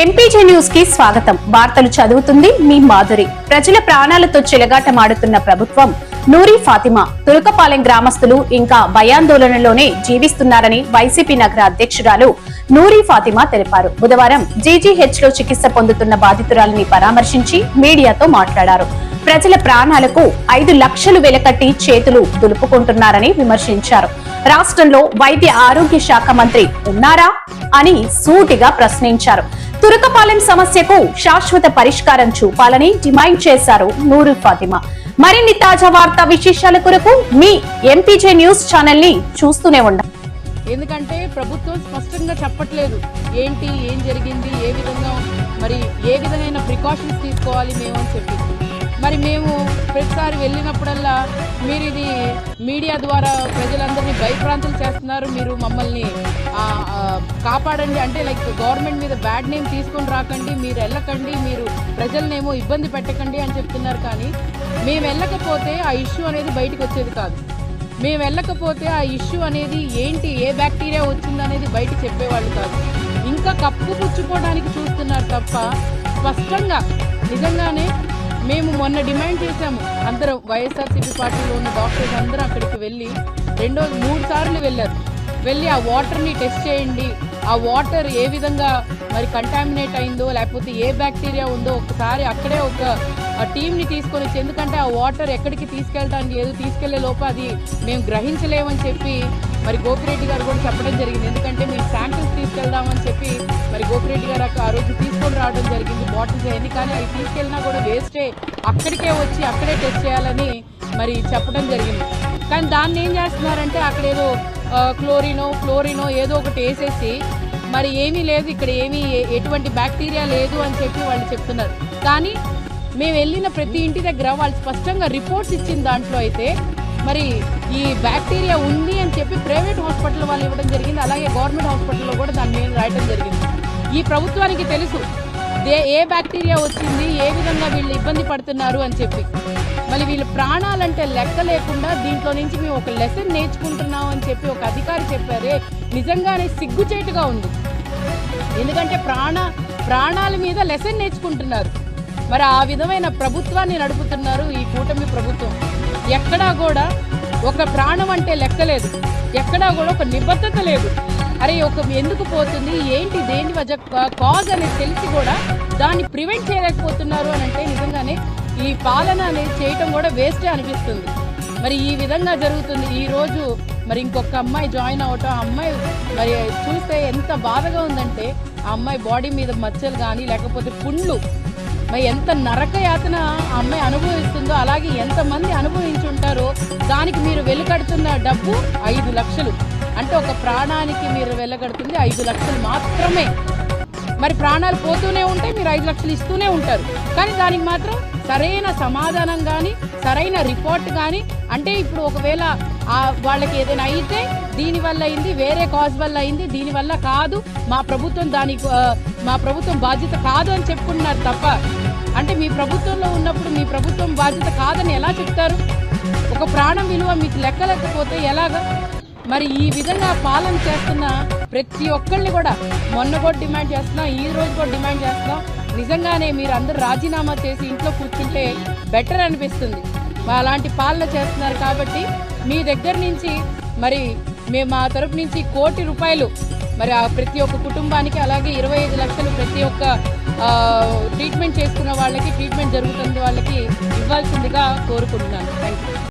MPJ న్యూస్కి స్వాగతం. వార్తలు చదువుతుంది మీ మాధురి. ప్రజల ప్రాణాలతో చెలగాటమాడుతున్న ప్రభుత్వం. నూరి ఫాతిమా. తురకపాలెం గ్రామస్తులు ఇంకా భయాందోళనలోనే జీవిస్తున్నారని వైసీపీ నగర అధ్యక్షురాలు నూరి ఫాతిమా తెలిపారు. బుధవారం జీజీహెచ్లో చికిత్స పొందుతున్న బాధితురాలిని పరామర్శించి మీడియాతో మాట్లాడారు. ప్రజల ప్రాణాలకు ఐదు లక్షలు వెలకట్టి చేతులు దులుపుకుంటున్నారని విమర్శించారు. రాష్ట్రంలో వైద్య ఆరోగ్య శాఖ మంత్రి ఉన్నారా? అని సూటిగా ప్రశ్నించారు. తురకపాలెం సమస్యకు శాశ్వత పరిష్కారం చూపాలని డిమాండ్ చేశారు నూరు ఫాతిమా. మరిన్ని తాజా వార్తా విశేషాల కొరకు మీ ఎంపీజే న్యూస్ ఛానల్ని చూస్తూనే ఉండాలి ఎందుకంటే ప్రభుత్వం స్పష్టంగా చెప్పట్లేదు. ఏంటి ఏం జరిగింది ఏ విధంగా మరి ఏ విధమైన ప్రికాషన్స్ తీసుకోవాలి మేము అని చెప్పి. మరి మేము ప్రతిసారి వెళ్ళినప్పుడల్లా మీరు ఇది మీడియా ద్వారా ప్రజలందరినీ భయప్రాంతులు చేస్తున్నారు. మీరు మమ్మల్ని కాపాడండి. అంటే లైక్ గవర్నమెంట్ మీద బ్యాడ్ నేమ్ తీసుకొని రాకండి. మీరు వెళ్ళకండి. మీరు ప్రజలనేమో ఇబ్బంది పెట్టకండి అని చెప్తున్నారు కానీ మేము వెళ్ళకపోతే ఆ ఇష్యూ అనేది బయటకు వచ్చేది కాదు. మేము వెళ్ళకపోతే ఆ ఇష్యూ అనేది ఏంటి ఏ బ్యాక్టీరియా వచ్చింది అనేది బయట చెప్పేవాళ్ళు కాదు. ఇంకా కప్పు పుచ్చుకోవడానికి చూస్తున్నారు తప్ప స్పష్టంగా నిజంగానే మేము మొన్న డిమాండ్ చేశాము. అందరం వైఎస్ఆర్సీపీ పార్టీలో ఉన్న డాక్టర్స్ అందరూ అక్కడికి వెళ్ళి రెండో మూడు సార్లు వెళ్ళారు. వెళ్ళి ఆ వాటర్ని టెస్ట్ చేయండి. ఆ వాటర్ ఏ విధంగా మరి కంటామినేట్ అయిందో లేకపోతే ఏ బ్యాక్టీరియా ఉందో ఒకసారి అక్కడే ఒక టీంని తీసుకొని వచ్చి ఎందుకంటే ఆ వాటర్ ఎక్కడికి తీసుకెళ్ళడానికి ఏదో తీసుకెళ్ళే లోపు అది మేము గ్రహించలేమని చెప్పి మరి గోపిరెడ్డి గారు కూడా చెప్పడం జరిగింది. ఎందుకంటే మేము శాంపిల్స్ తీసుకెళ్దామని మరి గోపిరెడ్డి గారు ఆ రోజు తీసుకొని రావడం జరిగింది. బాటిల్స్ అయ్యింది కానీ అవి తీసుకెళ్ళినా కూడా వేస్టే. అక్కడికే వచ్చి అక్కడే టెస్ట్ చేయాలని మరి చెప్పడం జరిగింది. కానీ దాన్ని ఏం చేస్తున్నారంటే అక్కడ ఏదో క్లోరినో ఫ్లోరినో ఏదో ఒకటి వేసేసి మరి ఏమీ లేదు. ఇక్కడ ఏమీ ఎటువంటి బ్యాక్టీరియా లేదు అని చెప్పి వాళ్ళు చెప్తున్నారు. కానీ మేము వెళ్ళిన ప్రతి ఇంటి దగ్గర వాళ్ళు స్పష్టంగా రిపోర్ట్స్ ఇచ్చిన దాంట్లో అయితే మరి ఈ బ్యాక్టీరియా ఉంది అని చెప్పి ప్రైవేట్ హాస్పిటల్ వాళ్ళు ఇవ్వడం జరిగింది. అలాగే గవర్నమెంట్ హాస్పిటల్లో కూడా దాని మీద రాయడం జరిగింది. ఈ ప్రభుత్వానికి తెలుసు. దే ఏ బ్యాక్టీరియా వచ్చింది ఏ విధంగా వీళ్ళు ఇబ్బంది పడుతున్నారు అని చెప్పి. మళ్ళీ వీళ్ళు ప్రాణాలంటే లెక్క లేకుండా దీంట్లో నుంచి మేము ఒక లెసన్ నేర్చుకుంటున్నాం అని చెప్పి ఒక అధికారి చెప్పారే. నిజంగానే సిగ్గుచేటుగా ఉంది. ఎందుకంటే ప్రాణ ప్రాణాల మీద లెసన్ నేర్చుకుంటున్నారు. మరి ఆ విధమైన ప్రభుత్వాన్ని నడుపుతున్నారు ఈ కూటమి ప్రభుత్వం. ఎక్కడా కూడా ఒక ప్రాణం అంటే లెక్కలేదు ఎక్కడా కూడా ఒక నిబద్ధత లేదు. అరే ఒక ఎందుకు పోతుంది? ఏంటి దేని వజ కాజ్ అనేది తెలిసి కూడా దాన్ని ప్రివెంట్ చేయలేకపోతున్నారు అని అంటే నిజంగానే ఈ పాలన అనేది చేయటం కూడా వేస్టే అనిపిస్తుంది. మరి ఈ విధంగా జరుగుతుంది. ఈ రోజు మరి ఇంకొక అమ్మాయి జాయిన్ అవటం ఆ అమ్మాయి మరి చూస్తే ఎంత బాధగా ఉందంటే ఆ అమ్మాయి బాడీ మీద మచ్చలు కానీ లేకపోతే పుండ్లు మరి ఎంత నరక యాతన ఆ అమ్మాయి అనుభవిస్తుందో అలాగే ఎంతమంది అనుభవించి ఉంటారో దానికి మీరు వెలుకడుతున్న డబ్బు ఐదు లక్షలు. అంటే ఒక ప్రాణానికి మీరు వెళ్ళగడుతుంది ఐదు లక్షలు మాత్రమే. మరి ప్రాణాలు పోతూనే ఉంటాయి మీరు ఐదు లక్షలు ఇస్తూనే ఉంటారు. కానీ దానికి మాత్రం సరైన సమాధానం కానీ సరైన రిపోర్ట్ కానీ అంటే ఇప్పుడు ఒకవేళ వాళ్ళకి ఏదైనా అయితే దీనివల్ల అయింది వేరే కాజ్ వల్ల అయింది దీని వల్ల కాదు మా ప్రభుత్వం దానికి మా ప్రభుత్వం బాధ్యత కాదు అని చెప్పుకుంటున్నారు తప్ప అంటే మీ ప్రభుత్వంలో ఉన్నప్పుడు మీ ప్రభుత్వం బాధ్యత కాదని ఎలా చెప్తారు? ఒక ప్రాణం విలువ మీకు లెక్కలేకపోతే ఎలాగా? మరి ఈ విధంగా పాలన చేస్తున్న ప్రతి ఒక్కరిని కూడా మొన్న కూడా డిమాండ్ చేస్తున్నాం ఈ రోజు కూడా డిమాండ్ చేస్తున్నాం. నిజంగానే మీరు అందరు రాజీనామా చేసి ఇంట్లో కూర్చుంటే బెటర్ అనిపిస్తుంది. అలాంటి పాలన చేస్తున్నారు కాబట్టి మీ దగ్గర నుంచి మరి మేము మా తరపు నుంచి కోటి రూపాయలు మరి ఆ ప్రతి ఒక్క కుటుంబానికి అలాగే ఇరవై ఐదు లక్షలు ప్రతి ఒక్క ట్రీట్మెంట్ చేసుకున్న వాళ్ళకి ట్రీట్మెంట్ జరుగుతున్న వాళ్ళకి ఇవ్వాల్సిందిగా కోరుకుంటున్నాను. Thank you